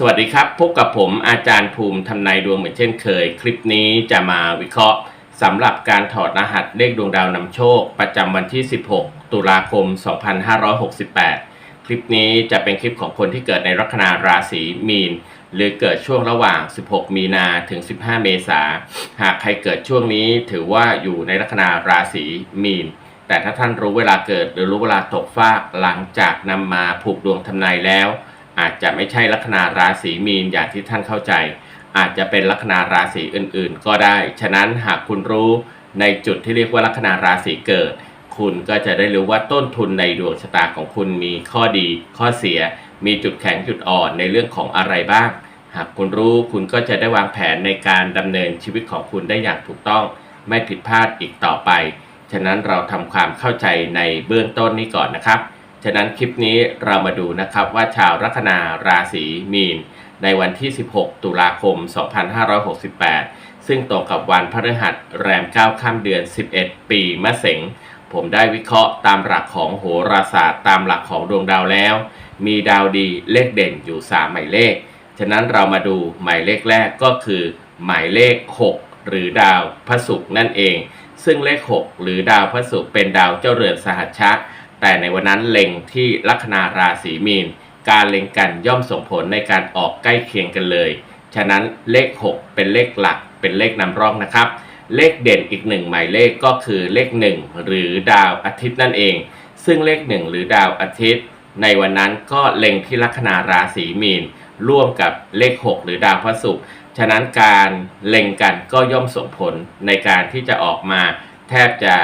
สวัสดีครับ พบกับผมอาจารย์ภูมิทำนายดวงเหมือนเช่นเคย คลิปนี้จะมาวิเคราะห์สำหรับการถอดรหัสเลขดวงดาวนำโชค ประจำวันที่ 16 ตุลาคม 2568 คลิปนี้จะเป็นคลิปของคนที่เกิดในลัคนาราศีมีน หรือเกิดช่วงระหว่าง 16 มีนาถึง 15 เมษาหากใครเกิดช่วงนี้ถือว่าอยู่ในลัคนาราศีมีน แต่ถ้าท่านรู้เวลาเกิดหรือรู้เวลาตกฟากหลังจากนำมาผูกดวงทำนายแล้ว อาจจะไม่ใช่ลัคนาราศีมีนอย่างที่ท่านเข้าใจ อาจจะเป็นลัคนาราศีอื่นๆ ก็ได้ ฉะนั้นหากคุณรู้ในจุดที่เรียกว่าลัคนาราศีเกิด คุณก็จะได้รู้ว่าต้นทุนในดวงชะตาของคุณมีข้อดี ข้อเสีย มีจุดแข็งจุดอ่อนในเรื่องของอะไรบ้าง หากคุณรู้คุณก็จะได้วางแผนในการดำเนินชีวิตของคุณได้อย่างถูกต้อง ไม่ผิดพลาดอีกต่อไป ฉะนั้นเราทำความเข้าใจในเบื้องต้นนี้ก่อนนะครับ ฉะนั้นคลิปนี้เรามาดูนะครับว่าชาวลัคนาราศีมีน ในวันที่ 16 ตุลาคม 2568 ซึ่งตรงกับวันพฤหัสแรม9ค่ำเดือน 11 ปีมะเสงผมได้วิเคราะห์ตามหลักของโหราศาสตร์ ตามหลักของดวงดาวแล้ว มีดาวดีเลขเด่นอยู่ 3 หมายเลข ฉะนั้นเรามาดูหมายเลขแรกก็คือ หมายเลข 6 หรือดาวพระศุกร์นั่นเอง ซึ่งเลข 6 หรือดาวพระศุกร์เป็นดาวเจ้าเรือนสหัชชะ แต่ในวันนั้นเล็งที่ลัคนาราศีมีน การเล็งกันย่อมส่งผลในการออกใกล้เคียงกันเลย ฉะนั้นเลข 6 เป็นเลขหลัก เป็นเลขนำร่องนะครับ เลขเด่นอีกหนึ่งหมายเลขก็คือเลข 1 หรือดาวอาทิตย์นั่นเอง ซึ่งเลข 1 หรือดาวอาทิตย์ ในวันนั้นก็เล็งที่ลัคนาราศีมีน ร่วมกับเลข 6 หรือดาวพระศุกร์ฉะนั้นการเล็งกันก็ย่อมส่งผลในการที่จะออกมาแทบจะ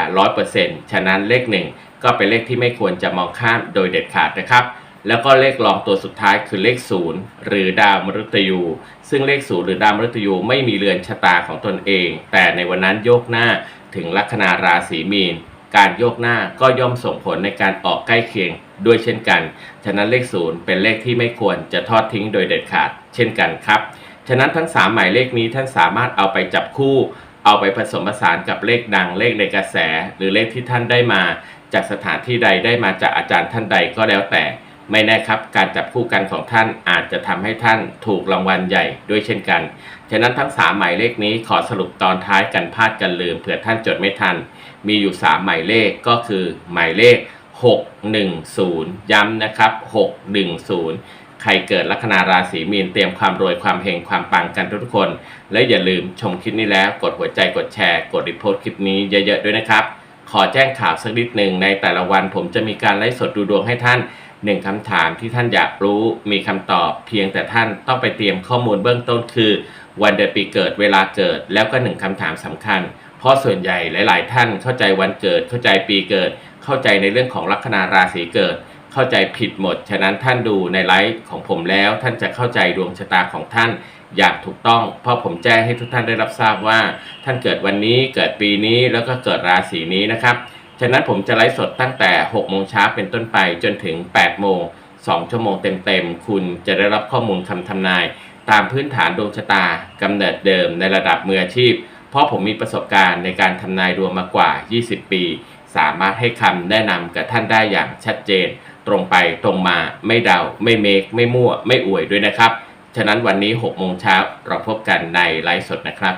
100%ฉะนั้นเลข 1 ก็เป็นเลขที่ไม่ควรจะมองข้ามโดยเด็ดขาดนะครับ แล้วก็เลขรองตัวสุดท้ายคือเลข 0 หรือดาวมฤตยู ซึ่งเลข 0 หรือดาวมฤตยูไม่มีเรือนชะตาของตนเอง แต่ในวันนั้นโยกหน้าถึงลัคนาราศีมีน การโยกหน้าก็ย่อมส่งผลในการออกใกล้เคียงด้วยเช่นกัน ฉะนั้นเลข 0 เป็นเลขที่ไม่ควรจะทอดทิ้งโดยเด็ดขาด เช่นกันครับ ฉะนั้นทั้ง 3 หมายเลขนี้ท่านสามารถเอาไปจับคู่ เอาไปผสมผสานกับเลขดังเลขในกระแส หรือเลขที่ท่านได้มา จากสถานที่ใดได้มาจากอาจารย์ท่านใดก็แล้วแต่ ไม่แน่ครับ การจับคู่กันของท่านอาจจะทำให้ท่านถูกรางวัลใหญ่ด้วยเช่นกัน ฉะนั้นทั้ง 3 หมายเลขนี้ขอสรุปตอนท้ายกันพลาดกันลืมเผื่อท่านจดไม่ทัน มีอยู่ 3 หมายเลขก็คือหมายเลข 610 ย้ำนะครับ 610ใครเกิดลัคนาราศีมีนเตรียมความรวยความเฮงความปังกันทุกคน และอย่าลืมชมคลิปนี้แล้ว กดหัวใจกดแชร์ กดรีโพสต์คลิปนี้เยอะๆด้วยนะครับ ขอแจ้งข่าวสักนิดหนึ่งในแต่ละวันผมจะมีการไลฟ์สดดูดวงให้ท่านหนึ่งคำถามที่ท่านอยากรู้มีคำตอบเพียงแต่ท่านต้องไปเตรียมข้อมูลเบื้องต้นคือ วันเดือนปีเกิดเวลาเกิด แล้วก็หนึ่งคำถามสำคัญ เพราะส่วนใหญ่หลาย ๆ ท่านเข้าใจวันเกิดเข้าใจปีเกิด เข้าใจในเรื่องของลัคนาราศีเกิด เข้าใจผิดหมด ฉะนั้นท่านดูในไลฟ์ของผมแล้ว ท่านจะเข้าใจดวงชะตาของท่านอย่างถูกต้อง เพราะผมแจ้งให้ทุกท่านได้รับทราบว่า ท่านเกิดวันนี้เกิดปีนี้แล้วก็เกิดราศีนี้นะครับ ฉะนั้นผมจะไลฟ์สดตั้งแต่6โมงเช้าเป็นต้นไปจนถึง8โมง2ชั่วโมงเต็มๆ คุณจะได้รับข้อมูลคำทำนาย ตามพื้นฐานดวงชะตากำเนิดเดิมในระดับมืออาชีพ เพราะผมมีประสบการณ์ในการทำนายดวงมากว่า 20 ปี สามารถให้คำแนะนำกับท่านได้อย่างชัดเจน ตรงไปตรงมาไม่เดาไม่เมคไม่มั่ว ไม่อวยด้วยนะครับ ฉะนั้นวันนี้6โมงเช้าเราพบกันในไลฟ์สดนะครับ